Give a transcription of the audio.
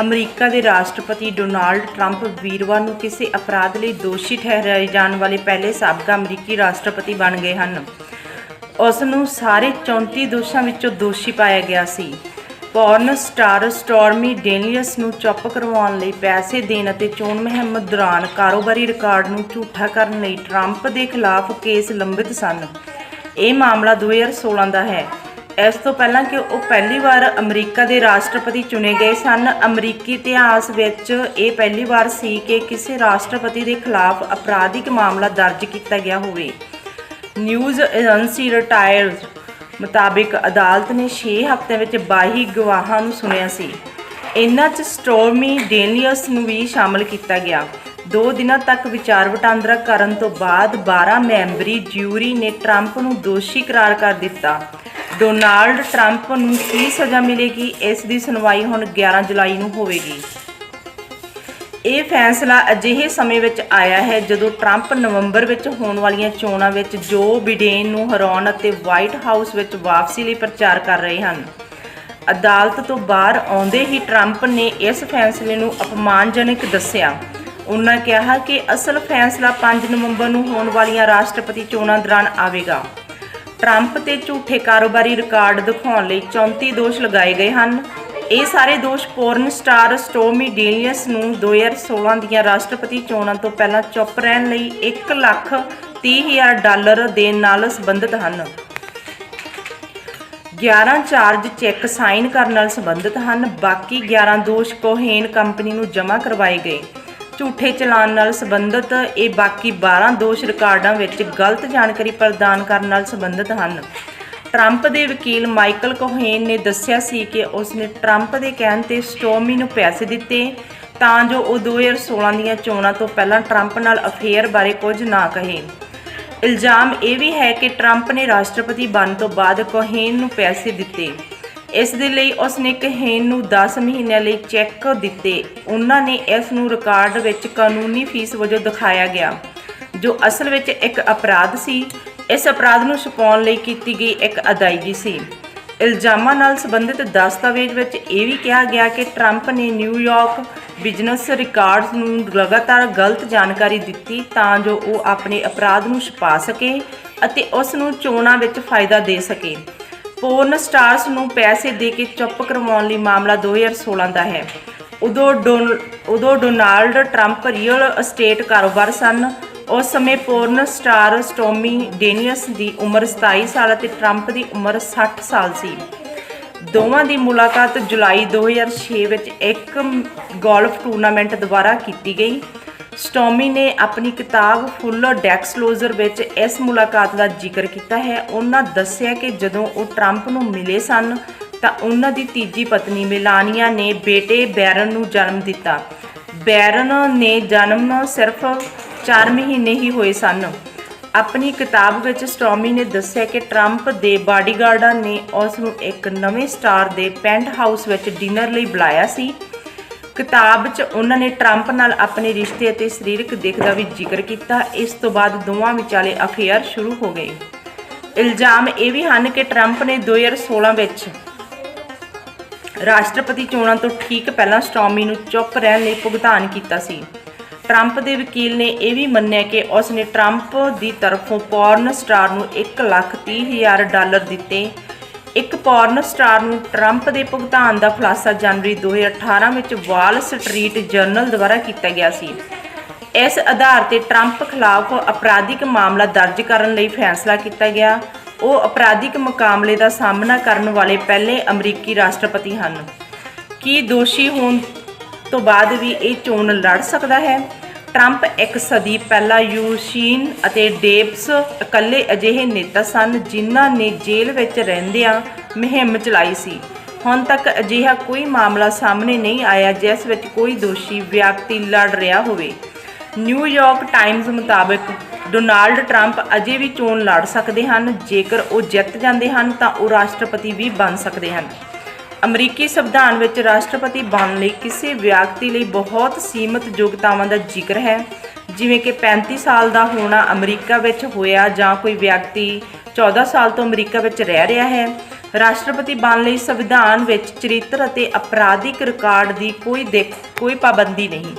America ਦੇ ਰਾਸ਼ਟਰਪਤੀ Donald Trump ਵੀਰਵਾਰ ਨੂੰ ਕਿਸੇ ਅਪਰਾਧ ਲਈ ਦੋਸ਼ੀ ਠਹਿਰਾਏ ਜਾਣ ਵਾਲੇ ਪਹਿਲੇ ਸਾਬਕਾ ਅਮਰੀਕੀ ਰਾਸ਼ਟਰਪਤੀ ਬਣ ਗਏ ਹਨ। ਉਸ ਨੂੰ ਸਾਰੇ 34 ਦੋਸ਼ਾਂ ਵਿੱਚੋਂ ਦੋਸ਼ੀ ਪਾਇਆ ਗਿਆ ਸੀ। ਪੌਰਨ ਸਟਾਰ ਸਟਾਰਮੀ ਡੇਨੀਅਸ ਨੂੰ ਚੁੱਪ ਕਰਵਾਉਣ ਲਈ ਪੈਸੇ ਦੇਣ ਅਤੇ ਚੋਣ ਮੁਹਿੰਮ ਦੌਰਾਨ ਕਾਰੋਬਾਰੀ ਰਿਕਾਰਡ ਨੂੰ ਝੂਠਾ ਕਰਨ ਲਈ ਟਰੰਪ ਦੇ ਖਿਲਾਫ ਕੇਸ ਲੰਬਿਤ ਸਨ। ਇਹ ਮਾਮਲਾ 2016 ਦਾ ਹੈ। ਇਸ ਤੋਂ ਪਹਿਲਾਂ ਕਿ ਉਹ ਪਹਿਲੀ ਵਾਰ ਅਮਰੀਕਾ ਦੇ ਰਾਸ਼ਟਰਪਤੀ ਚੁਣੇ ਗਏ ਸਨ। ਅਮਰੀਕੀ ਇਤਿਹਾਸ ਵਿੱਚ ਇਹ ਪਹਿਲੀ ਵਾਰ ਸੀ ਕਿ ਕਿਸੇ ਰਾਸ਼ਟਰਪਤੀ ਦੇ ਖਿਲਾਫ ਅਪਰਾਧਿਕ ਮਾਮਲਾ ਦਰਜ ਕੀਤਾ ਗਿਆ ਹੋਵੇ। ਨਿਊਜ਼ ਏਜੰਸੀ ਰਿਟਾਇਰਡ ਮੁਤਾਬਿਕ ਅਦਾਲਤ ਨੇ 6 ਹਫ਼ਤਿਆਂ ਵਿੱਚ 22 ਗਵਾਹਾਂ ਨੂੰ ਸੁਣਿਆ ਸੀ। ਇਨ੍ਹਾਂ 'ਚ ਸਟੋਰਮੀ ਡੇਨੀਅਸ ਨੂੰ ਵੀ ਸ਼ਾਮਲ ਕੀਤਾ ਗਿਆ। ਦੋ ਦਿਨਾਂ ਤੱਕ ਵਿਚਾਰ ਵਟਾਂਦਰਾ ਕਰਨ ਤੋਂ ਬਾਅਦ 12 ਮੈਂਬਰੀ ਜਿਊਰੀ ਨੇ ਟਰੰਪ ਨੂੰ ਦੋਸ਼ੀ ਕਰਾਰ ਕਰ ਦਿੱਤਾ। ਡੋਨਾਲਡ ਟਰੰਪ ਨੂੰ ਕੀ ਸਜ਼ਾ ਮਿਲੇਗੀ? ਇਸ ਦੀ ਸੁਣਵਾਈ ਹੁਣ 11 ਜੁਲਾਈ ਨੂੰ ਹੋਵੇਗੀ। ਇਹ ਫੈਸਲਾ ਅਜਿਹੇ ਸਮੇਂ ਵਿੱਚ ਆਇਆ ਹੈ ਜਦੋਂ ਟਰੰਪ ਨਵੰਬਰ ਵਿੱਚ ਹੋਣ ਵਾਲੀਆਂ ਚੋਣਾਂ ਵਿੱਚ ਜੋ ਬਿਡੇਨ ਨੂੰ ਹਰਾਉਣ ਅਤੇ ਵਾਈਟ ਹਾਊਸ ਵਿੱਚ ਵਾਪਸੀ ਲਈ ਪ੍ਰਚਾਰ ਕਰ ਰਹੇ ਹਨ। ਅਦਾਲਤ ਤੋਂ ਬਾਹਰ ਆਉਂਦੇ ਹੀ ਟਰੰਪ ਨੇ ਇਸ ਫੈਸਲੇ ਨੂੰ ਅਪਮਾਨਜਨਕ ਦੱਸਿਆ। ਉਹਨਾਂ ਕਿਹਾ ਕਿ ਅਸਲ ਫੈਸਲਾ 5 ਨਵੰਬਰ ਨੂੰ ਹੋਣ ਵਾਲੀਆਂ ਰਾਸ਼ਟਰਪਤੀ ਚੋਣਾਂ ਦੌਰਾਨ ਆਵੇਗਾ। ਟਰੰਪ ਤੇ ਝੂਠੇ ਕਾਰੋਬਾਰੀ ਰਿਕਾਰਡ ਦਿਖਾਉਣ ਲਈ 34 ਦੋਸ਼ ਲਗਾਏ ਗਏ ਹਨ। ਇਹ ਸਾਰੇ ਦੋਸ਼ ਪੋਰਨ ਸਟਾਰ ਸਟੋਮੀ ਡੇਨੀਅਸ ਨੂੰ 2016 ਦੀਆਂ ਰਾਸ਼ਟਰਪਤੀ ਚੋਣਾਂ ਤੋਂ ਪਹਿਲਾਂ ਚੁੱਪ ਰਹਿਣ ਲਈ 1 ਲੱਖ 30 ਹਜ਼ਾਰ ਡਾਲਰ ਦੇਣ ਨਾਲ ਸੰਬੰਧਿਤ ਹਨ। 11 ਚਾਰਜ ਚੈੱਕ ਸਾਈਨ ਕਰਨ ਨਾਲ ਸੰਬੰਧਿਤ ਹਨ। ਬਾਕੀ 11 ਦੋਸ਼ ਕੋਹੇਨ ਕੰਪਨੀ ਨੂੰ ਜਮ੍ਹਾਂ ਕਰਵਾਏ ਗਏ। ਝੂਠੇ ਚਲਾਨ ਨਾਲ ਸੰਬੰਧਿਤ ਇਹ ਬਾਕੀ 12 ਦੋਸ਼ ਰਿਕਾਰਡਾਂ ਵਿੱਚ ਗਲਤ ਜਾਣਕਾਰੀ ਪ੍ਰਦਾਨ ਕਰਨ ਨਾਲ ਸੰਬੰਧਿਤ ਹਨ। ਟਰੰਪ ਦੇ ਵਕੀਲ ਮਾਈਕਲ ਕੋਹੇਨ ਨੇ ਦੱਸਿਆ ਸੀ ਕਿ ਉਸਨੇ ਟਰੰਪ ਦੇ ਕਹਿਣ ਤੇ ਸਟੋਮੀ ਨੂੰ ਪੈਸੇ ਦਿੱਤੇ, ਤਾਂ ਜੋ ਉਹ 2016 ਦੀਆਂ ਚੋਣਾਂ ਤੋਂ ਪਹਿਲਾਂ ਟਰੰਪ ਨਾਲ ਅਫੇਅਰ ਬਾਰੇ ਕੁਝ ਨਾ ਕਹੇ। ਇਲਜ਼ਾਮ ਇਹ ਵੀ ਹੈ ਕਿ ਟਰੰਪ ਨੇ ਰਾਸ਼ਟਰਪਤੀ ਬਣਨ ਤੋਂ ਬਾਅਦ ਕੋਹੇਨ ਨੂੰ ਪੈਸੇ ਦਿੱਤੇ। ਇਸ ਦੇ ਲਈ ਉਸਨੇ ਕਹੇਨ ਨੂੰ 10 ਮਹੀਨਿਆਂ ਲਈ ਚੈੱਕ ਦਿੱਤੇ। ਉਹਨਾਂ ਨੇ ਇਸ ਨੂੰ ਰਿਕਾਰਡ ਵਿੱਚ ਕਾਨੂੰਨੀ ਫੀਸ ਵਜੋਂ ਦਿਖਾਇਆ ਗਿਆ, ਜੋ ਅਸਲ ਵਿੱਚ ਇੱਕ ਅਪਰਾਧ ਸੀ। ਇਸ ਅਪਰਾਧ ਨੂੰ ਛੁਪਾਉਣ ਲਈ ਕੀਤੀ ਗਈ ਇੱਕ ਅਦਾਇਗੀ ਸੀ। ਇਲਜ਼ਾਮਾਂ ਨਾਲ ਸੰਬੰਧਿਤ ਦਸਤਾਵੇਜ਼ ਵਿੱਚ ਇਹ ਵੀ ਕਿਹਾ ਗਿਆ ਕਿ ਟਰੰਪ ਨੇ ਨਿਊਯਾਰਕ ਬਿਜ਼ਨਸ ਰਿਕਾਰਡਸ ਨੂੰ ਲਗਾਤਾਰ ਗਲਤ ਜਾਣਕਾਰੀ ਦਿੱਤੀ ਤਾਂ ਜੋ ਉਹ ਆਪਣੇ ਅਪਰਾਧ ਨੂੰ ਛੁਪਾ ਸਕੇ ਅਤੇ ਉਸ ਨੂੰ ਚੋਣਾਂ ਵਿੱਚ ਫਾਇਦਾ ਦੇ ਸਕੇ। ਪੋਰਨ ਸਟਾਰਸ ਨੂੰ ਪੈਸੇ ਦੇ ਕੇ ਚੁੱਪ ਕਰਵਾਉਣ ਲਈ ਮਾਮਲਾ 2016 ਦਾ ਹੈ। ਉਦੋਂ ਡੋਨ, ਉਦੋਂ ਡੋਨਾਲਡ ਟਰੰਪ ਰੀਅਲ ਅਸਟੇਟ ਕਾਰੋਬਾਰ ਸਨ। ਉਸ ਸਮੇਂ ਪੋਰਨ ਸਟਾਰ ਸਟੋਮੀ ਡੇਨੀਅਸ ਦੀ ਉਮਰ 27 ਸਾਲ ਅਤੇ ਟਰੰਪ ਦੀ ਉਮਰ 60 ਸਾਲ ਸੀ। ਦੋਵਾਂ ਦੀ ਮੁਲਾਕਾਤ ਜੁਲਾਈ 2006 ਵਿੱਚ ਇੱਕ ਗੋਲਫ ਟੂਰਨਾਮੈਂਟ ਦੁਆਰਾ ਕੀਤੀ ਗਈ। ਸਟੋਮੀ ਨੇ ਆਪਣੀ ਕਿਤਾਬ ਫੁੱਲ ਡੈਕਸਲੋਜ਼ਰ ਵਿੱਚ ਇਸ ਮੁਲਾਕਾਤ ਦਾ ਜ਼ਿਕਰ ਕੀਤਾ ਹੈ। ਉਹਨਾਂ ਦੱਸਿਆ ਕਿ ਜਦੋਂ ਉਹ ਟਰੰਪ ਨੂੰ ਮਿਲੇ ਸਨ, ਤਾਂ ਉਹਨਾਂ ਦੀ ਤੀਜੀ ਪਤਨੀ ਮਿਲਾਨੀਆ ਨੇ ਬੇਟੇ ਬੈਰਨ ਨੂੰ ਜਨਮ ਦਿੱਤਾ। ਬੈਰਨ ਨੇ ਜਨਮ ਸਿਰਫ 4 ਮਹੀਨੇ ਹੀ ਹੋਏ ਸਨ। ਆਪਣੀ ਕਿਤਾਬ ਵਿੱਚ ਸਟੋਮੀ ਨੇ ਦੱਸਿਆ ਕਿ ਟਰੰਪ ਦੇ ਬਾਡੀਗਾਰਡਾਂ ਨੇ ਉਸ ਨੂੰ ਇੱਕ ਨਵੇਂ ਸਟਾਰ ਦੇ ਪੈਂਟ ਹਾਊਸ ਵਿੱਚ ਡਿਨਰ ਲਈ ਬੁਲਾਇਆ ਸੀ। ਕਿਤਾਬ 'ਚ ਉਹਨਾਂ ਨੇ ਟਰੰਪ ਨਾਲ ਆਪਣੇ ਰਿਸ਼ਤੇ ਅਤੇ ਸਰੀਰਕ ਦਿੱਖ ਦਾ ਵੀ ਜ਼ਿਕਰ ਕੀਤਾ। ਇਸ ਤੋਂ ਬਾਅਦ ਦੋਵਾਂ ਵਿਚਾਲੇ ਅਫੇਅਰ ਸ਼ੁਰੂ ਹੋ ਗਏ। ਇਲਜ਼ਾਮ ਇਹ ਵੀ ਹਨ ਕਿ ਟਰੰਪ ਨੇ 2016 ਵਿੱਚ ਰਾਸ਼ਟਰਪਤੀ ਚੋਣਾਂ ਤੋਂ ਠੀਕ ਪਹਿਲਾਂ ਸਟੋਮੀ ਨੂੰ ਚੁੱਪ ਰਹਿਣ ਲਈ ਭੁਗਤਾਨ ਕੀਤਾ ਸੀ। ਟਰੰਪ ਦੇ ਵਕੀਲ ਨੇ ਇਹ ਵੀ ਮੰਨਿਆ ਕਿ ਉਸ ਨੇ ਟਰੰਪ ਦੀ ਤਰਫੋਂ ਪੌਰਨ ਸਟਾਰ ਨੂੰ 1 ਲੱਖ 30 ਹਜ਼ਾਰ ਡਾਲਰ ਦਿੱਤੇ ਇੱਕ ਪੋਰਨ ਸਟਾਰ ਨੂੰ ਟਰੰਪ ਦੇ ਭੁਗਤਾਨ ਦਾ ਖੁਲਾਸਾ ਜਨਵਰੀ 2018 ਵਿੱਚ ਵਾਲ ਸਟਰੀਟ ਜਰਨਲ ਦੁਆਰਾ ਕੀਤਾ ਗਿਆ ਸੀ। ਇਸ ਆਧਾਰ ਤੇ ਟਰੰਪ ਖਿਲਾਫ ਅਪਰਾਧਿਕ ਮਾਮਲਾ ਦਰਜ ਕਰਨ ਲਈ ਫੈਸਲਾ ਕੀਤਾ ਗਿਆ। ਉਹ ਅਪਰਾਧਿਕ ਮੁਕਾਬਲੇ ਦਾ ਸਾਹਮਣਾ ਕਰਨ ਵਾਲੇ ਪਹਿਲੇ ਅਮਰੀਕੀ ਰਾਸ਼ਟਰਪਤੀ ਹਨ। ਕੀ ਦੋਸ਼ੀ ਹੋਣ ਤੋਂ ਬਾਅਦ ਵੀ ਇਹ ਚੋਣ ਲੜ ਸਕਦਾ ਹੈ? ਟਰੰਪ ਇੱਕ ਸਦੀ ਪਹਿਲਾਂ ਯੂਸ਼ੀਨ ਅਤੇ ਡੇਬਸ ਇਕੱਲੇ ਅਜਿਹੇ ਨੇਤਾ ਸਨ ਜਿਨ੍ਹਾਂ ਨੇ ਜੇਲ੍ਹ ਵਿੱਚ ਰਹਿੰਦਿਆਂ ਮੁਹਿੰਮ ਚਲਾਈ ਸੀ। ਹੁਣ ਤੱਕ ਅਜਿਹਾ ਕੋਈ ਮਾਮਲਾ ਸਾਹਮਣੇ ਨਹੀਂ ਆਇਆ ਜਿਸ ਵਿੱਚ ਕੋਈ ਦੋਸ਼ੀ ਵਿਅਕਤੀ ਲੜ ਰਿਹਾ ਹੋਵੇ। ਨਿਊਯਾਰਕ ਟਾਈਮਜ਼ ਮੁਤਾਬਕ ਡੋਨਾਲਡ ਟਰੰਪ ਅਜੇ ਵੀ ਚੋਣ ਲੜ ਸਕਦੇ ਹਨ। ਜੇਕਰ ਉਹ ਜਿੱਤ ਜਾਂਦੇ ਹਨ ਤਾਂ ਉਹ ਰਾਸ਼ਟਰਪਤੀ ਵੀ ਬਣ ਸਕਦੇ ਹਨ। ਅਮਰੀਕੀ ਸੰਵਿਧਾਨ ਵਿੱਚ ਰਾਸ਼ਟਰਪਤੀ ਬਣਨ ਲਈ ਕਿਸੇ ਵਿਅਕਤੀ ਲਈ ਬਹੁਤ ਸੀਮਤ ਯੋਗਤਾਵਾਂ ਦਾ ਜ਼ਿਕਰ ਹੈ। ਜਿਵੇਂ ਕਿ 35 ਸਾਲ ਦਾ ਹੋਣਾ ਅਮਰੀਕਾ ਵਿੱਚ ਹੋਇਆ ਜਾਂ ਕੋਈ ਵਿਅਕਤੀ 14 ਸਾਲ ਤੋਂ ਅਮਰੀਕਾ ਵਿੱਚ ਰਹਿ ਰਿਹਾ ਹੈ। ਰਾਸ਼ਟਰਪਤੀ ਬਣਨ ਲਈ ਸੰਵਿਧਾਨ ਵਿੱਚ ਚਰਿੱਤਰ ਅਤੇ ਅਪਰਾਧਿਕ ਰਿਕਾਰਡ ਦੀ ਕੋਈ ਦੇਖ, ਕੋਈ ਪਾਬੰਦੀ ਨਹੀਂ।